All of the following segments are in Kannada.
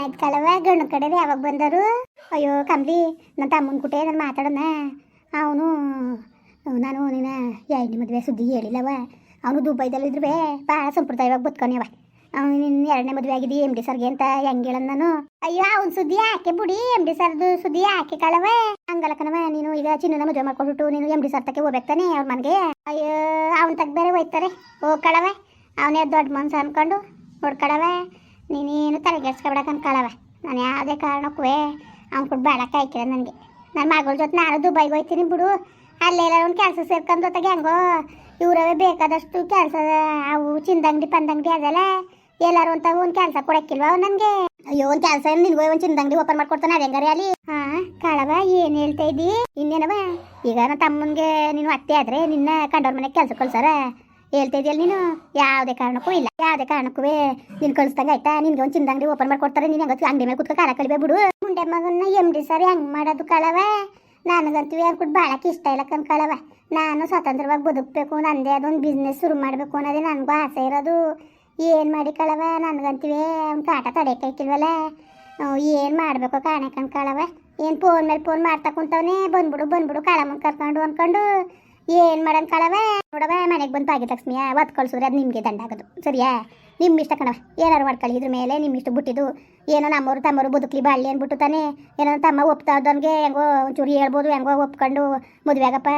ಏನಾಯ್ತು ಕಳವ ಗಂಡು ಕಡೆ ಯಾವಾಗ ಬಂದರು? ಅಯ್ಯೋ ಕಂಬಿ ನನ್ನ ತಮ್ಮನ ಕುಟೆ ನಾನು ಮಾತಾಡೋಣ. ಅವನು, ನಾನು ನಿನ್ನ ಎರಡನೇ ಮದುವೆ ಸುದ್ದಿ ಹೇಳಿಲ್ಲವ. ಅವನು ದುಬೈದಲ್ಲಿದ್ರು ಬೇ ಭಾಳ ಸಂಪ್ರದಾಯವಾಗಿ ಬದುಕೊಂಡ್ಯವ ಅವನು ನಿನ್ನ ಎರಡನೇ ಮದುವೆ ಆಗಿದೆ ಎಂ ಡಿ ಸರ್ಗೆ ಅಂತ ಹೆಂಗೆ ಹೇಳೋಣ ನಾನು? ಅಯ್ಯೋ, ಅವ್ನ ಸುದ್ದಿ ಯಾಕೆ ಬುಡಿ? ಎಂ ಡಿ ಸರ್ದು ಸುದ್ದಿ ಯಾಕೆ ಕಳವ? ಹಂಗಲ್ಲ ನೀನು ಈಗ ಚಿನ್ನನ ಮದುವೆ ಮಾಡ್ಕೊಂಡ್ಬಿಟ್ಟು ನೀನು ಎಂ ಡಿ ಸರ್ ತಕ್ಕೆ ಹೋಗ್ಬೇಕಾನೆ ಅವ್ರ ಮನೆಗೆ? ಅಯ್ಯೋ, ಅವನ ತಗ ಬೇರೆ ಹೋಯ್ತಾರೆ. ಓ ಕಳವೆ, ಅವನೇ ದೊಡ್ಡ ಮನ್ಸು ಅನ್ಕೊಂಡು? ನೋಡ್ಕಳವ ನೀನೇನು ತಲೆಗೆಡ್ಸ್ಕೊಬಿಡಕ್ಕೆ ಅನ್ಕಳವ. ನಾನು ಯಾವುದೇ ಕಾರಣಕ್ಕೂ ಅವ್ನು ಕೊಟ್ಟು ಬೇಡಕ್ಕೆ ಆಯ್ಕೆ ನನಗೆ. ನನ್ನ ಮಗಳ ಜೊತೆ ನಾನು ದುಬೈಗೆ ಹೋಯ್ತೀನಿ ಬಿಡು. ಅಲ್ಲೆಲ್ಲ ಒಂದು ಕೆಲಸ ಸೇರ್ಕೊಂಡು ಜೊತೆಗೆ ಹೆಂಗೋ ಇವರವೇ ಬೇಕಾದಷ್ಟು ಕೆಲಸ, ಅವು ಚಿಂದಂಗಡಿ ಪಂದಂಗಡಿ ಅದೆಲ್ಲ ಎಲ್ಲರೂ ಅಂತ ಒಂದು ಕೆಲಸ ಕೊಡಕ್ಕಿಲ್ವ ನನಗೆ? ಅಯ್ಯೋ, ಒಂದು ಕೆಲಸ ಏನು ನಿನ್ಗೆ ಒಂದು ಚಿಂದಂಗಡಿ ಓಪನ್ ಮಾಡ್ಕೊಡ್ತಾನೆ ಅದು ಹೆಂಗಾರೆ ಅಲ್ಲಿ? ಹಾ ಕಾಳವ ಏನು ಹೇಳ್ತಾ ಇದ್ದಿ? ಇನ್ನೇನವ ಈಗ ನನ್ನ ತಮ್ಮನಿಗೆ ನೀನು ಅತ್ತೆ ಆದ್ರೆ ನಿನ್ನ ಕಂಡವ್ರ ಮನೆಗೆ ಕೆಲಸ ಕಳ್ಸಾರ ಹೇಳ್ತಾ ಇದೆಯಲ್ಲ ನೀನು? ಯಾವುದೇ ಕಾರಣಕ್ಕೂ ಇಲ್ಲ. ಯಾವುದೇ ಕಾರಣಕ್ಕೂ ನೀನು ಕಳಿಸ್ದಂಗೆ ಆಯ್ತಾ? ನಿನ್ಗೆ ಒಂದು ಚಿಂದಂಗಡಿ ಓಪನ್ ಮಾಡ್ಕೊಡ್ತಾರೆ ನೀನು ಹೆಂಗ ಅಂಗಡಿ ಮೇಲೆ ಕುತ್ಕೊ ಕಾಲ ಕಳಿಬೇ ಬಿಡು. ಮುಂಡೆ ಮಗನ್ನ ಎಮ್ಡಿ ಸರ್ ಹೆಂಗ್ ಮಾಡೋದು ಕಳವ? ನನಗಂತೂ ಅನ್ಬಿಟ್ಟು ಭಾಳಕ್ಕೆ ಇಷ್ಟ ಇಲ್ಲ ಕಳವ. ನಾನು ಸ್ವತಂತ್ರವಾಗಿ ಬದುಕಬೇಕು, ನಂದೇ ಅದೊಂದು ಬಿಸ್ನೆಸ್ ಶುರು ಮಾಡಬೇಕು ಅನ್ನೋದೇ ನನಗೂ ಆಸೆ ಇರೋದು. ಏನು ಮಾಡಿ ಕಳವ? ನನಗಂತೀವಿ ಅವ್ನು ಕಾಟ ತಡೆಯಕ್ಕಿಲ್ವಲ್ಲ ಏನು ಮಾಡಬೇಕು ಕಾಣೆ ಕಳವ? ಏನು ಫೋನ್ ಮೇಲೆ ಫೋನ್ ಮಾಡ್ತಾ ಕುಂತವನೇ? ಬಂದ್ಬಿಡು ಬಂದ್ಬಿಡು ಕಾಳಮ್ಮನ್ ಕರ್ಕೊಂಡು ಅನ್ಕೊಂಡು. ಏನು ಮಾಡನ್ ಕಳವ ನೋಡವ ಮನೆಗೆ ಬಂದು ಭಾಗ್ಯಲಕ್ಷ್ಮಿಯ ಒತ್ತು ಕಳ್ಸಿದ್ರೆ ಅದು ನಿಮಗೆ ದಂಡ ಆಗೋದು. ಸರಿಯಾ? ನಿಮ್ಮ ಇಷ್ಟ ಕಣವ ಏನಾರು ಮಾಡ್ಕೊಳ್ಳಿ ಇದ್ರ ಮೇಲೆ ನಿಮ್ಮ ಇಷ್ಟ ಬಿಟ್ಟಿದ್ದು ಏನೋ ನಮ್ಮವರು ತಮ್ಮವರು ಬದುಕಲಿ ಬಾಳ್ಲಿ ಅಂದ್ಬಿಟ್ಟು ತಾನೇ. ಏನೋ ತಮ್ಮ ಒಪ್ತಾ ಇದ್ದವನಿಗೆ ಹೆಂಗೋ ಒಂಚೂರು ಹೇಳ್ಬೋದು, ಹೆಂಗೋ ಒಪ್ಕೊಂಡು ಮದುವೆ ಆಗಪ್ಪ.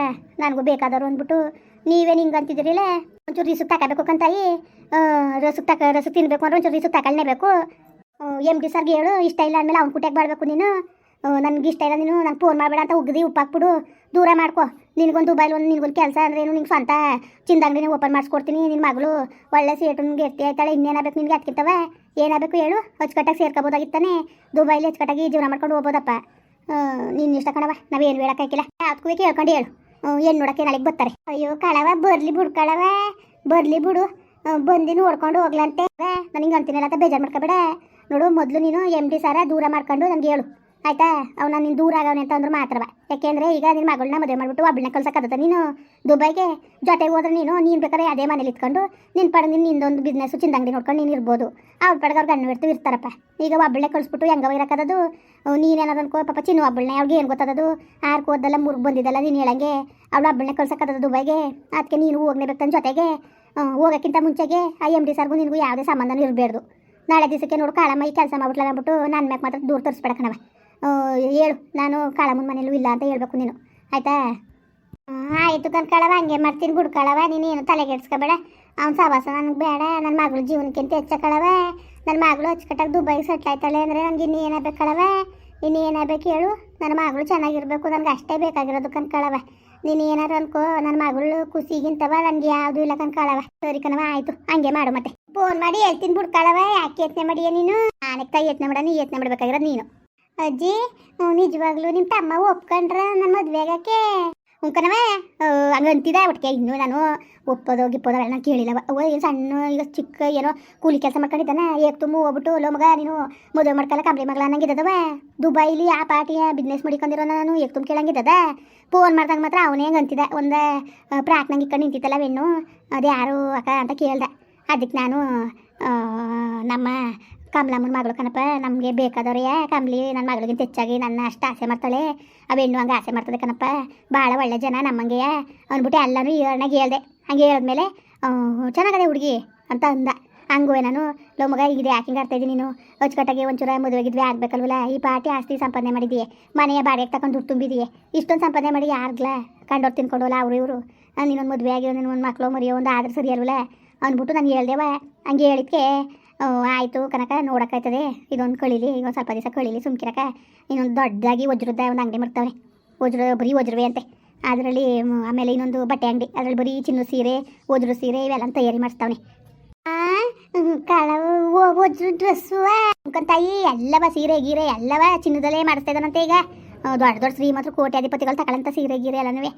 ನನಗೂ ಬೇಕಾದವರು ಅಂದ್ಬಿಟ್ಟು ನೀವೇ ಹಿಂಗೆ ಅಂತಿದ್ದೀರಿಲ್ಲ ಒಂಚೂರು ರಿಸು ತಗೋಬೇಕು ಕಂತಾಯಿ ರಸಕ್ಕೆ ತಕ ರಸಕ್ಕೆ ತಿನ್ಬೇಕು ಅಂದ್ರೆ ಒಂಚೂರು ರಿಸು ತಗೊಳ್ಳೇಬೇಕು ಎಂ ಡಿ ಸರ್ಗೆ ಹೇಳು, ಇಷ್ಟ ಇಲ್ಲ ಅಂದಮೇಲೆ ಅವ್ನ ಕುಟ್ಯಾಗ ಬಾಳ್ಬೇಕು ನೀನು. ನನಗೆ ಇಷ್ಟ ಇಲ್ಲ, ನೀನು ನಂಗೆ ಫೋನ್ ಮಾಡಬೇಡ ಅಂತ ಉಗ್ದಿ, ಉಪ್ಪಾಕ್ಬಿಡು. ದೂರ ಮಾಡ್ಕೊ. ನಿನಗೊಂದು ದುಬೈಲಿ ಒಂದು ನಿನಗೊಂದು ಕೆಲಸ ಅಂದ್ರೆ ಏನು? ನಿಂಗೆ ಸ್ವಂತ ಚಿಂದಂಗಡಿನ ಓಪನ್ ಮಾಡಿಸ್ಕೊಡ್ತೀನಿ ನಿನ್ನ ಮಗಳು ಒಳ್ಳೆ ಸೇಟುನ್ಗೆ ಎತ್ತಿ ಆಯ್ತಾಳೆ ಇನ್ನೇನಾಗಬೇಕು ನಿನಗೆ ಹತ್ಕಿರ್ತವ ಏನಾಗಬೇಕು ಹೇಳು? ಅಚ್ಚುಕಟ್ಟಾಗಿ ಸೇರ್ಕೋಬೋದಾಗಿತ್ತಾನೆ ದುಬೈಲಿ ಅಚ್ಚುಕಟ್ಟಾಗಿ ಜೀವನ ಮಾಡ್ಕೊಂಡು ಹೋಗ್ಬೋದಪ್ಪ. ನಿನ್ನ ಇಷ್ಟ ಕಣವ ನಾವೇನು ಹೇಳೋಕ್ಕಾಗಿಲ್ಲ ಅದಕ್ಕೂ ಕೇಳ್ಕೊಂಡು ಹೇಳು. ಏನು ನೋಡೋಕ್ಕೆ ನಾಳೆಗೆ ಬರ್ತಾರೆ? ಅಯ್ಯೋ ಕಳವ ಬರ್ಲಿ ಬಿಡು ಕಳವ ಬರ್ಲಿ ಬಿಡು. ಬಂದು ನೋಡ್ಕೊಂಡು ಹೋಗ್ಲಂತೆ ನನಗೆ ಅಂತೀನಲ್ಲ ಅಂತ ಬೇಜಾರು ಮಾಡ್ಕೋಬೇಡ. ನೋಡು, ಮೊದಲು ನೀನು ಎಂ ಡಿ ಸಾರ ದೂರ ಮಾಡ್ಕೊಂಡು ನನಗೆ ಹೇಳು. ಆಯ್ತಾ? ಅವನ ನೀನು ದೂರ ಆಗವನೆ ಅಂತ ಅಂದ್ರೆ ಮಾತ್ರವ ಯಾಕೆಂದ್ರೆ ಈಗ ನಿನ್ನ ಮಗಳನ್ನ ಮದುವೆ ಮಾಡ್ಬಿಟ್ಟು ಒಬ್ಬಳನ್ನ ಕಳ್ಸಕ್ಕತ್ತ ನೀನು ದುಬೈಗೆ ಜೊತೆಗೆ ಹೋದ್ರೆ ನೀನು ನೀನು ಬೇಕಾದ್ರೆ ಅದೇ ಮನೇಲಿ ಇಟ್ಕೊಂಡು ನಿನ್ನ ಪಡ ನಿನ್ನ ನಿಂದೊಂದು ಬಿಸ್ನೆಸ್ ಚಿಂದಂಗಡಿ ನೋಡ್ಕೊಂಡು ನೀನು ಇರ್ಬೋದು. ಅವ್ರ ಪಡೆಗೆ ಅವ್ರು ಗಂಡು ಇರ್ತು ಇರ್ತಾರಪ್ಪ. ಈಗ ಒಬ್ಬಳನ್ನ ಕಳಿಸ್ಬಿಟ್ಟು ಹೆಂಗ ಇರಕ್ಕದದು ನೀನೇನಾದ್ರು ಅನ್ಕೋ, ಪಾಪ ಚಿನ್ನು ಒಬ್ಬಳನ್ನ ಅವ್ಳಿಗೆ ಏನು ಗೊತ್ತದದು ಆರ್ ಓದಲ್ಲ ಮುರ್ಗ್ ಬಂದಿದ್ದಲ್ಲ, ನೀನು ಹೇಳಂಗೆ. ಅವಳು ಒಬ್ಬಳನ್ನ ಕಳ್ಸಕ್ಕದ ದುಬೈಗೆ. ಅದಕ್ಕೆ ನೀನು ಹೋಗ್ಲೇಬೇಕಂತ ಜೊತೆಗೆ. ಹೋಗೋಕ್ಕಿಂತ ಮುಂಚೆಗೆ ಐ ಎಂ ಡಿ ಸರ್ಗೂ ನಿನಗೂ ಯಾವುದೇ ಸಂಬಂಧನೂ ಇರಬೇಡ್ದು. ನಾಳೆ ದಿವಸಕ್ಕೆ ನೋಡು, ಕಾಳಮ್ಮ ಈ ಕೆಲಸ ಮಾಡ್ಬಿಟ್ಲ ಅಂದ್ಬಿಟ್ಟು ನನ್ನ ಮ್ಯಾಕ್ ಮಾತ್ರ ದೂರ ತರಿಸ್ಬೇಡಕಣವ ಹೇಳು, ನಾನು ಕಾಳಮ್ಮನ ಮನೇಲೂ ಇಲ್ಲ ಅಂತ ಹೇಳ್ಬೇಕು ನೀನು. ಆಯ್ತಾ? ಆಯಿತು ಕಳ್ಕಳವ ಹಂಗೆ ಮಾಡ್ತೀನಿ ಬಿಡ್ಕಳವ ನೀನು ಏನು ತಲೆಗೆಡ್ಸ್ಕೊಬೇಡ ಅವ್ನು ಸವಾಸ ನನಗೆ ಬೇಡ ನನ್ನ ಮಗಳು ಜೀವನಕ್ಕಿಂತ ಹೆಚ್ಚಕಳವ ನನ್ನ ಮಗಳು ಅಚ್ಚುಕಟ್ಟಾಗಿ ದುಬೈಗೆ ಸೆಟ್ಲ್ ಆಯ್ತಾಳೆ ಅಂದರೆ ನನಗೆ ಇನ್ನೂ ಏನಾಗಬೇಕು ಕಳವ? ಇನ್ನು ಏನಾಗಬೇಕು ಹೇಳು? ನನ್ನ ಮಗಳು ಚೆನ್ನಾಗಿರಬೇಕು, ನನಗೆ ಅಷ್ಟೇ ಬೇಕಾಗಿರೋದು ಕನ್ಕಳವ ನೀನು ಏನಾರು ಅನ್ಕೋ ನನ್ನ ಮಗಳು ಖುಷಿಗಿಂತವ ನನಗೆ ಯಾವುದು ಇಲ್ಲ ಕಣ್ಕಳವ ಸರಿ ಕಣವ ಆಯಿತು, ಹಂಗೆ ಮಾಡು ಮತ್ತೆ. ಫೋನ್ ಮಾಡಿ ಹೇಳ್ತೀನಿ ಬಿಡ್ಕಳವ ಯಾಕೆ ಯತ್ನೆ ಮಾಡಿಯ ನೀನು? ನಾನಕ್ಕೆ ಕೈ ಯತ್ನೆ ಮಾಡ, ನೀ ಯತ್ನೆ ಮಾಡ್ಬೇಕಾಗಿರೋದು ನೀನು. ಅಜ್ಜಿ ನಿಜವಾಗ್ಲೂ ನಿಮ್ಮ ತಮ್ಮ ಒಪ್ಕೊಂಡ್ರ ನನ್ನ ಮದ್ವೆ ಆಗಕ್ಕೆ ಉಂಕನವ ಹಂಗಂತಿದ ಒಟ್ಟಿಗೆ. ಇನ್ನು ನಾನು ಒಪ್ಪೋದು, ಗಿಪ್ಪೋದು ನಾನು ಕೇಳಿಲ್ಲವ ಅವ ಏನು ಸಣ್ಣ, ಈಗ ಚಿಕ್ಕ, ಏನೋ ಕೂಲಿ ಕೆಲಸ ಮಾಡ್ಕೊಂಡಿದ್ದಾನೆ. ಏಕ್ ತುಂಬ ಹೋಗ್ಬಿಟ್ಟು, ಲೋ ಮಗ, ನೀನು ಮದುವೆ ಮಾಡ್ಕಲ್ಲ, ಕಂಬಳಿ ಮಗಳ ಅನ್ನಂಗಿದ್ದದವ ದುಬೈಲಿ ಆ ಪಾರ್ಟಿಯ ಬಿಸ್ನೆಸ್ ಮಾಡಿಕೊಂಡಿರೋ ನಾನು ಏಕ್ ತುಂಬ ಕೇಳಂಗಿದ್ದದ ಫೋನ್ ಮಾಡ್ದಂಗೆ ಮಾತ್ರ ಅವನೇ ಅಂತಿದ್ದ ಒಂದು ಪ್ರಾಕ್ನಂಗೆ ಇಕ್ಕಂಡು ನಿಂತಿತ್ತಲ್ಲ ಹೆಣ್ಣು. ಅದು ಯಾರು ಅಕ್ಕ ಅಂತ ಕೇಳ್ದೆ. ಅದಕ್ಕೆ ನಾನು ನಮ್ಮ ಕಮಲಮ್ಮನ ಮಗಳು ಕಣಪ್ಪ, ನಮಗೆ ಬೇಕಾದವ್ರೆಯ ಕಮಲಿ ನನ್ನ ಮಗಳಿಗಿಂತ ಹೆಚ್ಚಾಗಿ ನನ್ನ ಅಷ್ಟು ಆಸೆ ಮಾಡ್ತಾಳೆ. ಆ ಹೆಣ್ಣು ಹಂಗೆ ಆಸೆ ಮಾಡ್ತದೆ ಕಣಪ್ಪ ಭಾಳ ಒಳ್ಳೆ ಜನ ನಮ್ಮಂಗೆಯ ಅಂದ್ಬಿಟ್ಟು ಎಲ್ಲನೂ ಏಳ್ನಾಗ ಹೇಳ್ದೆ. ಹಂಗೆ ಹೇಳಿದ್ಮೇಲೆ ಚೆನ್ನಾಗದೆ ಹುಡುಗಿ, ಅಂತ ಅಂದ. ಹಂಗೂ ನಾನು ಲೋ ಮಗ, ಇದೆ ಯಾಕಿಂಗ್ ಆಡ್ತಾ ಇದ್ದೀನಿ ನೀನು? ಅಚ್ಚುಕಟ್ಟಾಗಿ ಒಂಚೂರ ಮದುವೆಗಿದ್ವಿ ಆಗ್ಬೇಕಲ್ವಲ್ಲ, ಈ ಪಾರ್ಟಿ ಆಸ್ತಿ ಸಂಪಾದನೆ ಮಾಡಿದೀಯ, ಮನೆಯ ಬಾಡಿಗೆ ತಗೊಂಡು ದುಡ್ಡು ತುಂಬಿದೀಯೇ, ಇಷ್ಟೊಂದು ಸಂಪಾದನೆ ಮಾಡಿ ಯಾರ್ಗ್ಲ ಕಂಡೋರು ತಿನ್ಕೊಂಡೋಲ್ಲ ಅವರು ಇವರು? ನೀನೊಂದು ಮದುವೆ ಆಗಿರೋ ನೀನು ಒಂದು ಮಕ್ಕಳು ಮರಿಯೋ ಒಂದು ಆದ್ರೆ ಸರಿ ಅಲ್ವಲ್ಲ? ಅಂದ್ಬಿಟ್ಟು ನಾನು ಹೇಳ್ದೇವ ಹಂಗೆ ಹೇಳಿದ್ಕೆ ಆಯಿತು ಕನಕ ನೋಡೋಕ್ಕಾಯ್ತದೆ ಇದೊಂದು ಕಳೀಲಿ ಇದೊಂದು ಸ್ವಲ್ಪ ದಿವಸ ಕಳೀಲಿ ಸುಮ್ಕಿರಕ. ಇನ್ನೊಂದು ದೊಡ್ಡದಾಗಿ ವಜ್ರದ ಒಂದು ಅಂಗಡಿ ಮಾಡ್ತಾವೆ ವಜ್ರ, ಬರೀ ವಜ್ರವೇ ಅಂತೆ. ಅದರಲ್ಲಿ ಆಮೇಲೆ ಇನ್ನೊಂದು ಬಟ್ಟೆ ಅಂಗಡಿ. ಅದರಲ್ಲಿ ಬರೀ ಚಿನ್ನ ಸೀರೆ, ವಜ್ರ ಸೀರೆ ಇವೆಲ್ಲ ತಯಾರಿ ಮಾಡಿಸ್ತಾವನೆ. ಕಳವು, ವಜ್ರ ಡ್ರೆಸ್ಸು ತಾಯಿ, ಎಲ್ಲವ ಸೀರೆ, ಗೀರೆ ಎಲ್ಲವ ಚಿನ್ನದಲ್ಲೇ ಮಾಡಿಸ್ತಾ ಇದ್ದಾನಂತೆ ಈಗ. ದೊಡ್ಡ ದೊಡ್ಡ ಶ್ರೀಮಂತರು ಕೋಟ್ಯಾಧಿಪತಿಗಳು ತಗೊಳ್ಳಂತ ಸೀರೆ ಗೀರೆ ಎಲ್ಲನೂ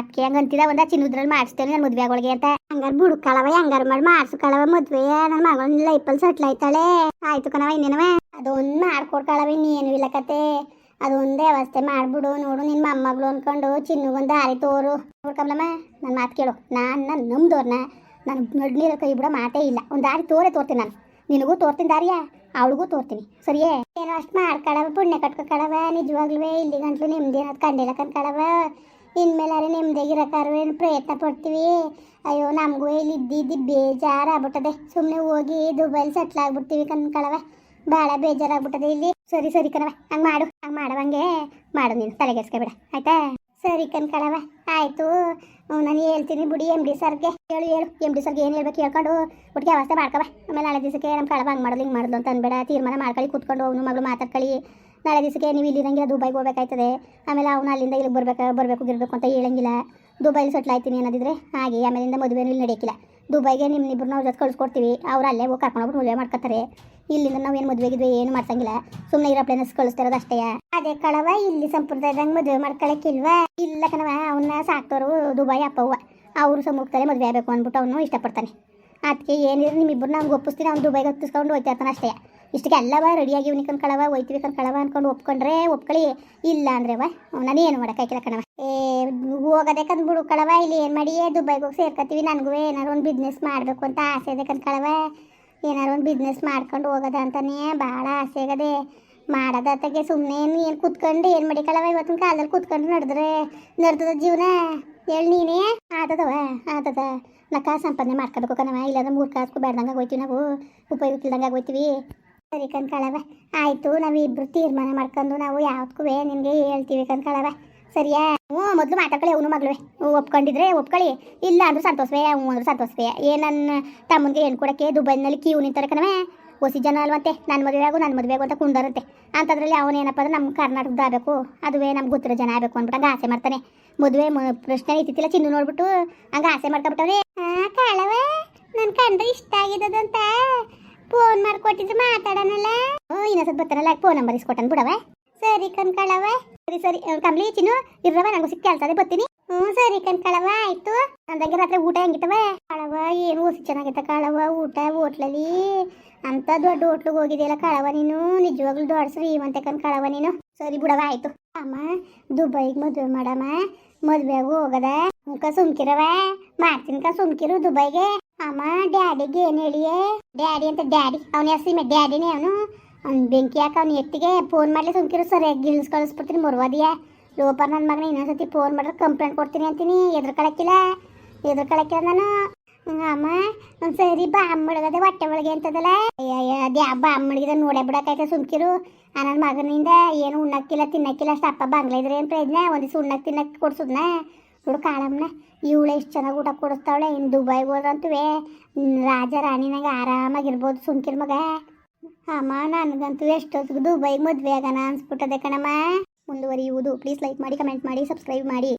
ಅಕ್ಕಿ ಹಂಗೆ ಅಂತಿದ, ಒಂದ ಚಿನ್ನದ್ರಲ್ಲಿ ಮಾಡಿಸ್ತೇನೆ ನನ್ನ ಮದುವೆ ಆಗೋಳಿಗೆ ಅಂತ. ಹಂಗಾರ ಬುಡ್ಕಳವ, ಹಂಗಾರ ಮಾಡಿ ಮಾಡಿಸು ಕಳವ ಮದುವೆ ನನ್ನ ಮಗನ ಲೈಪಲ್ ಸೆಟ್ಲ್ ಆಯ್ತಾಳೆ. ಆಯ್ತು ಕಣವ ಇನ್ನೇನವ ಅದೊಂದು ಮಾಡ್ಕೊಡ್ಕಳವ ಇನ್ನೇನು ಇಲ್ಲ ಕತೆ. ಅದೊಂದೇ ವ್ಯವಸ್ಥೆ ಮಾಡ್ಬಿಡು, ನೋಡು ನಿನ್ನ ಮೊಮ್ಮಗಳು ಅನ್ಕೊಂಡು ಚಿನ್ನಗೊಂದು ದಾರಿ ತೋರು. ನೋಡ್ಕಮ್ಲಮ್ಮ ನನ್ನ ಮಾತು ಕೇಳು. ನಾನು ನನ್ನ ನಂಬ್ದವ್ರನ್ನ ನಾನು ನಡ್ನೀರ ಕೈ ಬಿಡೋ ಮಾತೇ ಇಲ್ಲ. ಒಂದು ದಾರಿ ತೋರೇ ತೋರ್ತೀನಿ ನಾನು. ನಿನಗೂ ತೋರ್ತೀನಿ ದಾರಿಯ? ಅವಳಿಗೂ ತೋರ್ತೀನಿ. ಸರಿಯೇ? ಏನೋ ಅಷ್ಟು ಮಾಡ್ಕೊಳವ, ಪುಣ್ಯ ಕಟ್ಕೊಳವ ನಿಜವಾಗ್ಲೂ ಇಲ್ಲಿ ಗಂಟ್ಲು ನೆಮ್ಮದಿ ಅನ್ನೋದು ಕಂಡಿಲ್ಲ ಕಣ್ಕೊಳವ. ಇನ್ಮೇಲಾರೆ ಏನು ಪ್ರಯತ್ನ ಪಡ್ತೀವಿ. ಅಯ್ಯೋ, ನಮಗೂ ಇಲ್ಲಿ ಇದ್ದಿದ್ದು ಬೇಜಾರಾಗ್ಬಿಟ್ಟದೆ. ಸುಮ್ಮನೆ ಹೋಗಿ ದುಬೈಲಿ ಸೆಟ್ಲ್ ಆಗ್ಬಿಡ್ತೀವಿ ಕಣ್ಕೊಳವ. ಭಾಳ ಬೇಜಾರಾಗ್ಬಿಟ್ಟದೆ ಇಲ್ಲಿ. ಸರಿ ಸರಿ ಕಣವ ಹಂಗೆ ಮಾಡು, ಹಂಗೆ ಮಾಡವಂಗೆ ಮಾಡು ನೀನು ತಲೆಗೆಸ್ಕೊಬೇಡ ಆಯ್ತಾ? ಸರಿ ಕಣ್ಕಳವ ಆಯಿತು. ನಾನು ಹೇಳ್ತೀನಿ ಬಿಡಿ ಎಂ ಡಿ ಸರ್ಗೆ. ಹೇಳು ಹೇಳು. ಎಂ ಡಿ ಸರ್ಗೆ ಏನು ಹೇಳ್ಬೇಕು ಹೇಳ್ಕೊಂಡು ಒಟ್ಟಿಗೆ ಅವಸ್ಥೆ ಮಾಡ್ಕವ ಆಮೇಲೆ ನಾಳೆ ದಿವಸಕ್ಕೆ ನಮ್ಮ ಕಳವ ಹಂಗೆ ಮಾಡೋದು, ಹಿಂಗೆ ಮಾಡೋದು ಅಂತ ಅನ್ಬೇಡ ತೀರ್ಮಾನ ಮಾಡ್ಕೊಳ್ಳಿ ಕೂತ್ಕೊಂಡು ಅವನು ಮಗಳು ಮಾತಾಡ್ಕೊಳ್ಳಿ ನಾಳೆ ದಿವಸಕ್ಕೆ ನೀವು ಇಲ್ಲಿ ಇರಂಗಿಲ್ಲ ದುಬೈಗೆ ಹೋಗ್ಬೇಕಾಯ್ತದೆ. ಆಮೇಲೆ ಅವನು ಅಲ್ಲಿಂದ ಇಲ್ಲಿಗೆ ಬರ್ಬೇಕು, ಬರಬೇಕು, ಗಿರ್ಬೇಕು ಅಂತ ಹೇಳಂಗಿಲ್ಲ. ದುಬೈಲಿ ಸೆಟ್ಲ್ ಆಯ್ತೀನಿ ಅನ್ನೋದಿದ್ರೆ ಹಾಗೆ, ಆಮೇಲಿಂದ ಮದುವೆನೂ ಇಲ್ಲಿ ನಡೆಯಕ್ಕಿಲ್ಲ ದುಬೈಗೆ ನಿಮ್ಮನ್ನಿಬ್ರು ನಾವು ಜೊತೆ ಕಳಿಸ್ಕೊಡ್ತೀವಿ. ಅವ್ರು ಅಲ್ಲೇ ಹೋಗಿ ಕರ್ಕೊಂಡೋಗ್ಬಿಟ್ಟು ಮದುವೆ ಮಾಡ್ಕೊತಾರೆ ಇಲ್ಲಿಂದ ನಾವೇನು ಮದುವೆ ಇದ್ವಿ ಏನು ಮಾಡ್ಸಂಗಿಲ್ಲ. ಸುಮ್ಮನೆ ಇರೋ ಪ್ಲೇನಸ್ ಕಳಿಸ್ತಿರೋದು ಅಷ್ಟೇ. ಅದೇ ಕಳವ, ಇಲ್ಲಿ ಸಂಪ್ರದಾಯದಂಗೆ ಮದುವೆ ಮಾಡ್ಕೊಳಕ್ಕಿಲ್ವಾ ಇಲ್ಲ ಕಣವ ಅವನ್ನ ಸಾಕ್ತವರು ದುಬೈ ಅಪ್ಪವ್ವ ಅವ್ರು ಸಮ್ಮುಖದಲ್ಲೇ ಮದುವೆ ಆಗಬೇಕು ಅಂದ್ಬಿಟ್ಟು ಅವನು ಇಷ್ಟಪಡ್ತಾನೆ. ಅದಕ್ಕೆ ಏನಿದ್ರು ನಿಮ್ಮಿಬ್ಬರು ನಾವು ಒಪ್ಪಿಸ್ತೀನಿ, ಅವ್ನು ದುಬೈಗೆ ಹತ್ತಿಸ್ಕೊಂಡು ಹೋಗ್ತಾ ಇರ್ತಾನೆ ಅಷ್ಟೇ. ಇಷ್ಟಕ್ಕೆ ಎಲ್ಲವ ರೆಡಿಯಾಗಿ ಇವ್ನಿಗೆ ಕಳ್ವ, ಹೋಯ್ತೀವಿ ಕಳವ ಅಂದ್ಕೊಂಡು ಒಪ್ಕೊಂಡ್ರೆ ಒಪ್ಕೊಳ್ಳಿ. ಇಲ್ಲ ಅಂದ್ರೆ ವ ನಾನು ಏನು ಮಾಡೋಕ್ಕಾಗಿಲ್ಲ ಕಣವ ಏ ಹೋಗೋದೇ ಕಂದ್ಬಿಡು ಕಳವ ಇಲ್ಲಿ ಏನು ಮಾಡಿ? ದುಬೈಗೆ ಹೋಗಿ ಸೇರ್ಕತ್ತೀವಿ, ನನಗೂ ಏನಾರು ಒಂದು ಬಿಸ್ನೆಸ್ ಮಾಡಬೇಕು ಅಂತ ಆಸೆ ಇದೆ ಕಳವ ಏನಾರು ಒಂದು ಬಿಸ್ನೆಸ್ ಮಾಡ್ಕೊಂಡು ಹೋಗೋದ ಅಂತಾನೆ ಭಾಳ ಆಸೆ ಆಗದೆ ಮಾಡೋದತ್ತಾಗೆ ಸುಮ್ಮನೆ ಏನು ಏನು ಕುತ್ಕೊಂಡು ಏನು ಮಾಡಿ ಕಳವ ಇವತ್ತಿನ ಕಾಲದಲ್ಲಿ ಕುತ್ಕೊಂಡು ನಡೆದ್ರೆ ನಡೆದದ ಜೀವನ? ಹೇಳಿ ನೀನೇ. ಆತದವ ಆತದ ನಕ್ಕ ಸಂಪಾದನೆ ಮಾಡ್ಕೋಬೇಕು ಕಣವ ಇಲ್ಲಾಂದ್ರೆ ಮೂರು ಕಾಸು ಬೇಡ್ದಂಗೆ ಹೋಗ್ತೀವಿ ನಾವು, ಉಪಯೋಗ ಇಲ್ದಂಗೆ ಆಗೋಯ್ತೀವಿ. ಸರಿ ಕಣ್ಕಳವ ಆಯಿತು, ನಾವಿಬ್ರು ತೀರ್ಮಾನ ಮಾಡ್ಕೊಂಡು ನಾವು ಯಾವ್ದಕ್ಕೂ ನಿನಗೆ ಹೇಳ್ತೀವಿ ಕಣ್ಕಳವ ಸರಿಯಾ? ಹ್ಞೂ, ಮೊದಲು ಮಾತಾಡ್ಕೊಳ್ಳಿ, ಅವನು ಮಗಳು. ಒಪ್ಕೊಂಡಿದ್ರೆ ಒಪ್ಕೊಳ್ಳಿ. ಇಲ್ಲ ಅಂದ್ರೂ ಸಂತೋಷವೇ, ಹ್ಞೂ ಅಂದ್ರೂ ಸಂತೋಷವೇ. ಏ ನನ್ನ ತಮ್ಮನಿಗೆ ಏನು ಕೊಡೋಕ್ಕೆ ದುಬೈನಲ್ಲಿ ಕ್ಯೂ ನಿಂತಾರೆ ಕಣವೇ ಹೊಸಿ ಜನ ಅಲ್ವಂತೆ ನನ್ನ ಮದುವೆ ಆಗು ನನ್ನ ಮದುವೆ ಆಗು ಅಂತ ಕುಂದರಂತೆ ಅಂಥದ್ರಲ್ಲಿ ಅವನೇನಪ್ಪ ಅಂದ್ರೆ ನಮ್ಮ ಕರ್ನಾಟಕದ ಆಗಬೇಕು. ಅದುವೇ ನಮ್ಗೆ ಗೊತ್ತಿರೋ ಜನ ಆಗಬೇಕು ಅಂದ್ಬಿಟ್ಟು ಆಸೆ ಮಾಡ್ತಾನೆ. ಮದುವೆ ಪ್ರಶ್ನೆ ಇತ್ತಿಲ್ಲ ಚಿನ್ನು ನೋಡ್ಬಿಟ್ಟು ಹಂಗೆ ಆಸೆ ಮಾಡ್ಕೊಬಿಟ್ಟವ್ರೆ ಕಳವ ಕಾಳವ ನನ್ನ ಕಂಡ್ರೆ ಇಷ್ಟ ಆಗಿದ್ದದಂತ. ಫೋನ್ ಮಾಡ್ಕೊಟ್ಟಿದ್ರೆ ಮಾತಾಡೋಣಲ್ಲ ಇನ್ನೊಂದ್ಸತಿ ಬರ್ತಾರಲ್ಲ ಫೋನ್ ನಂಬರ್ ಇಸ್ಕೊಟ್ಟನ್ ಬಿಡವ ಸರಿ ಕಣ್ಕಳವ ಸರಿ ಸರಿ. ಅಹ್, ಚಿನ್ನು ಇರ್ರವ ನಂಗೂ ಸಿಕ್ಕ ಕೆಲಸ ಅದೇ ಬರ್ತೀನಿ. ಹ್ಞೂ ಸರಿ ಕಣ್ಕಳವ ಆಯ್ತು. ಅಂದಂಗೆ ರಾತ್ರಿ ಊಟ ಹೆಂಗಿತ್ತವ ಕಳವ ಏನು ಓಸಿ ಚೆನ್ನಾಗಿತ್ತ ಕಳವ ಊಟ ಹೋಟ್ಲಲ್ಲಿ? ಅಂತ ದೊಡ್ಡ ಹೋಟ್ಲಿಗೆ ಹೋಗಿದೆಯಲ್ಲ ಕಳವ ನೀನು? ನಿಜವಾಗ್ಲೂ ದೊಡ್ಡ ಶ್ರೀಮಂತೆ ಕಣ್ ಕಳವ ನೀನು? ಸರಿ ಬಿಡವ ಆಯ್ತು. ಅಮ್ಮ ದುಬೈಗೆ ಮದುವೆ ಮಾಡಮ್ಮ. ಮದುವೆಗೂ ಹೋಗದ? ಮುಖ ಸುಮ್ಕಿರವ ಮಾಡ್ತೀನಿ ಕ ಸುಮ್ಕಿರು ದುಬೈಗೆ. ಅಮ್ಮ ಡ್ಯಾಡಿಗೆ ಏನು ಹೇಳಿಯೇ? ಡ್ಯಾಡಿ ಅಂತ ಡ್ಯಾಡಿ. ಅವನ ಹೆಸರು ಡ್ಯಾಡಿನೇ ಅವ್ನು. ಬೆಂಕಿ ಹಾಕ ಅವ್ನು ಎತ್ತಿಗೆ? ಫೋನ್ ಮಾಡಲಿ ಸುಮ್ಕಿರು ಸರ್ ಗಿಲ್ಸ್ ಕಳಿಸ್ಬಿಡ್ತೀನಿ, ಮುರ್ವಾದಿಯ. ಲೋಪರ್ ನನ್ನ ಮಗನ ಇನ್ನೊಂದ್ಸತಿ ಫೋನ್ ಮಾಡಿದ್ರೆ ಕಂಪ್ಲೇಂಟ್ ಕೊಡ್ತೀನಿ ಅಂತೀನಿ ಎದ್ರ ಕಳಕ್ಕಿಲ್ಲ ಎದ್ರ ಕಳಕ್ಕಿಲ್ಲ ನಾನು ಅಮ್ಮ ಒಂದು ಸರಿ ಬಾಂಬಡ್ಗದೆ ಹೊಟ್ಟೆ ಒಳಗೆ ಅಂತದಲ್ಲ. ಅದೇ ಬಾಂಬಡ್ಗಿದ ನೋಡೇ ಬಿಡಕೈತೆ ಸುಮ್ಕಿರು. ಆ ನನ್ನ ಮಗನಿಂದ ಏನು ಉಣ್ಣಕ್ಕಿಲ್ಲ, ತಿನ್ನಕ್ಕಿಲ್ಲ, ಅಷ್ಟು ಅಪ್ಪ ಬಾಂಗ್ಲ ಇದ್ರೆ ಏನು ಪ್ರಯೋಜನ? ಒಂದಿವ್ಸ ಉಣ್ಣಕ್ಕೆ ತಿನ್ನಕ್ಕೆ ಕೊಡ್ಸುದ್ನ? ನೋಡು ಕಾಳಮ್ಮನ, ಇವಳು ಎಷ್ಟು ಚೆನ್ನಾಗಿ ಊಟ ಕೊಡಿಸ್ತಾವಳೆ ಇನ್ನು ದುಬೈಗೆ ಹೋದ್ರಂತುವೆ. ರಾಜ ರಾಣಿನಾಗ ಆರಾಮಾಗಿರ್ಬೋದು ಸುಮ್ಕಿರ್ ಮಗ. ಅಮ್ಮ ನನಗಂತೂ ಎಷ್ಟೊತ್ತಿಗೆ ದುಬೈ ಮದುವೆ ಆಗೋಣ ಅನ್ಸ್ಬಿಟ್ಟದೆ ಕಣಮ್ಮ. ಮುಂದುವರಿಯುವುದು. ಪ್ಲೀಸ್ ಲೈಕ್ ಮಾಡಿ ಕಮೆಂಟ್ ಮಾಡಿ ಸಬ್ಸ್ಕ್ರೈಬ್ ಮಾಡಿ.